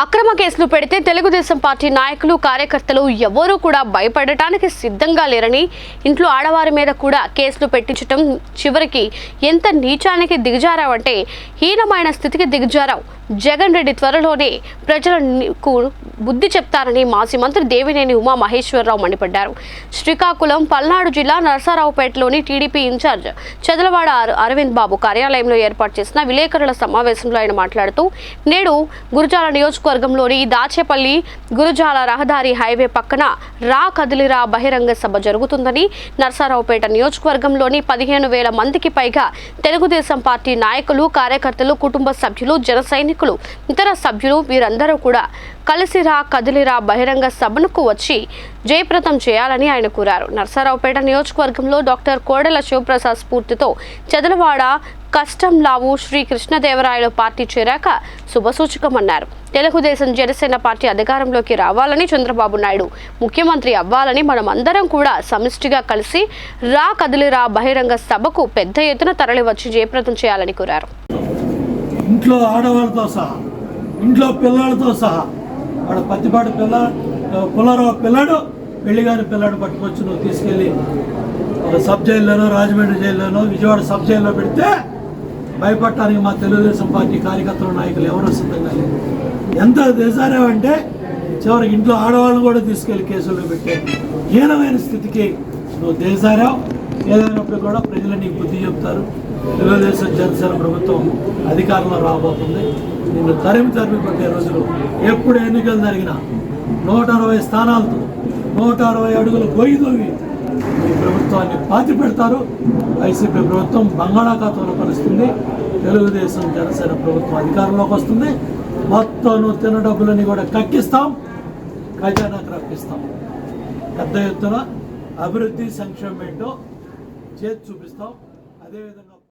అక్రమ కేసులు పెడితే తెలుగుదేశం పార్టీ నాయకులు కార్యకర్తలు ఎవరూ కూడా భయపడటానికి సిద్ధంగా లేరని ఇంట్లో ఆడవారి మీద కూడా కేసులు పెట్టించటం చివరికి ఎంత నీచానికి దిగజారావంటే హీనమైన స్థితికి దిగజారావు. జగన్ రెడ్డి త్వరలోనే ప్రజలకు బుద్ధి చెప్తారని మాజీ మంత్రి దేవినేని ఉమా మహేశ్వరరావు మండిపడ్డారు. శ్రీకాకుళం పల్నాడు జిల్లా నరసరావుపేటలోని టీడీపీ ఇన్ఛార్జ్ చదలవాడ అరవింద్ బాబు కార్యాలయంలో ఏర్పాటు చేసిన విలేకరుల సమావేశంలో ఆయన మాట్లాడుతూ నేడు గురుజాల నియోజకవర్గంలోని దాచేపల్లి గురుజాల రహదారి హైవే పక్కన రా కదిలిరా బహిరంగ సభ జరుగుతుందని నరసరావుపేట నియోజకవర్గంలోని పదిహేను వేల మందికి పైగా తెలుగుదేశం పార్టీ నాయకులు కార్యకర్తలు కుటుంబ సభ్యులు జన సైనికులు ఇతర సభ్యులు వీరందరూ కూడా కలిసిరా కదిలిరా బహిరంగ సభనుకు వచ్చి జయప్రదం చేయాలని ఆయన కోరారు. నర్సారావుపేట నియోజకవర్గంలో డాక్టర్ కోడెల శివప్రసాద్ స్ఫూర్తితో చెదలవాడ కష్టం లావు శ్రీ కృష్ణదేవరాయలు పార్టీ చేరాక శుభసూచకమన్నారు. తెలుగుదేశం జనసేన పార్టీ అధికారంలోకి రావాలని చంద్రబాబు నాయుడు ముఖ్యమంత్రి అవ్వాలని మనం అందరం కూడా సమిష్టిగా కలిసి రా కదిలిరా బహిరంగ సభకు పెద్ద ఎత్తున తరలివచ్చి జయప్రదం చేయాలని కోరారు. ఇంట్లో ఆడవాళ్ళతో సహా ఇంట్లో పిల్లలతో సహా వాడు పత్తిపాటి పిల్ల పుల్లారావు పిల్లాడు పెళ్ళిగాని పిల్లాడు పట్టుకొచ్చి నువ్వు తీసుకెళ్ళి ఒక సబ్ జైల్లోనో రాజమండ్రి జైల్లోనో విజయవాడ సబ్ జైల్లో పెడితే భయపడటానికి మా తెలుగుదేశం పార్టీ కార్యకర్తల నాయకులు ఎవరూ సిద్ధంగా లేదు ఎంత దేశారేమంటే చివరికి ఇంట్లో ఆడవాళ్ళని కూడా తీసుకెళ్ళి కేసుల్లో పెట్టే హీనమైన స్థితికి నువ్వు దేశారావు ఏదైనప్పుడు కూడా ప్రజలు నీకు బుద్ధి చెప్తారు. తెలుగుదేశం జనసేన ప్రభుత్వం అధికారంలో రాబోతుంది. నిన్ను తరిమి తరిమి కొట్టే రోజులు ఎప్పుడు ఎన్నికలు జరిగినా నూట అరవై స్థానాలతో నూట అరవై అడుగులు గొయ్యి తొవ్వి ఈ ప్రభుత్వాన్ని పాతి పెడతారు. వైసీపీ ప్రభుత్వం బంగాళాఖాతంలో కలుస్తుంది తెలుగుదేశం జనసేన ప్రభుత్వం అధికారంలోకి వస్తుంది. మొత్తం తిన్న డబ్బులని కూడా కక్కిస్తాం. ఖజానాకు రప్పిస్తాం. పెద్ద ఎత్తున అభివృద్ధి సంక్షేమం ఏంటో చేసి చూపిస్తాం. అదేవిధంగా